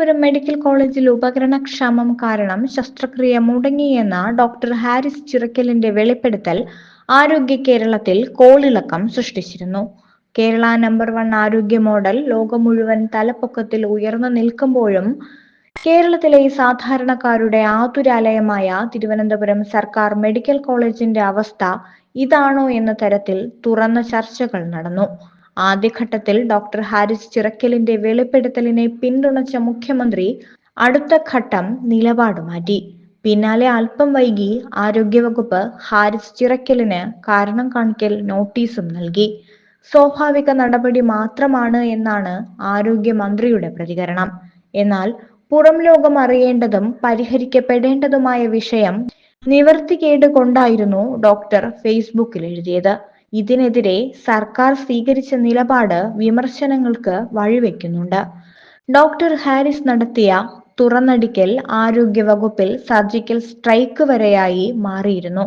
Thiruvananthapuram medical കോളേജിൽ ഉപകരണക്ഷാമം കാരണം ശസ്ത്രക്രിയ മുടങ്ങിയെന്ന ഡോക്ടർ ഹാരിസ് ചിറക്കലിന്റെ വെളിപ്പെടുത്തൽ ആരോഗ്യ കേരളത്തിൽ കോളിളക്കം സൃഷ്ടിച്ചിരുന്നു. കേരള നമ്പർ വൺ ആരോഗ്യ മോഡൽ ലോകം മുഴുവൻ തലപ്പൊക്കത്തിൽ ഉയർന്നു നിൽക്കുമ്പോഴും കേരളത്തിലെ സാധാരണക്കാരുടെ ആതുരാലയമായ തിരുവനന്തപുരം സർക്കാർ മെഡിക്കൽ കോളേജിന്റെ അവസ്ഥ ഇതാണോ എന്ന തരത്തിൽ തുറന്ന ചർച്ചകൾ നടന്നു. ആദ്യഘട്ടത്തിൽ ഡോക്ടർ ഹാരിസ് ചിറക്കലിന്റെ വെളിപ്പെടുത്തലിനെ പിന്തുണച്ച മുഖ്യമന്ത്രി അടുത്ത ഘട്ടം നിലപാട് മാറ്റി. പിന്നാലെ അല്പം വൈകി ആരോഗ്യവകുപ്പ് ഹാരിസ് ചിറക്കലിന് കാരണം കാണിക്കൽ നോട്ടീസും നൽകി. സ്വാഭാവിക നടപടി മാത്രമാണ് എന്നാണ് ആരോഗ്യമന്ത്രിയുടെ പ്രതികരണം. എന്നാൽ പുറം ലോകം അറിയേണ്ടതും പരിഹരിക്കപ്പെടേണ്ടതുമായ വിഷയം നിവർത്തികേട് കൊണ്ടായിരുന്നു ഡോക്ടർ ഫേസ്ബുക്കിൽ എഴുതിയത്. ഇതിനെതിരെ സർക്കാർ സ്വീകരിച്ച നിലപാട് വിമർശനങ്ങൾക്ക് വഴിവെക്കുന്നുണ്ട്. ഡോക്ടർ ഹാരിസ് നടത്തിയ തുറന്നടിക്കൽ ആരോഗ്യ വകുപ്പിൽ സർജിക്കൽ സ്ട്രൈക്ക് വരെയായി മാറിയിരുന്നു.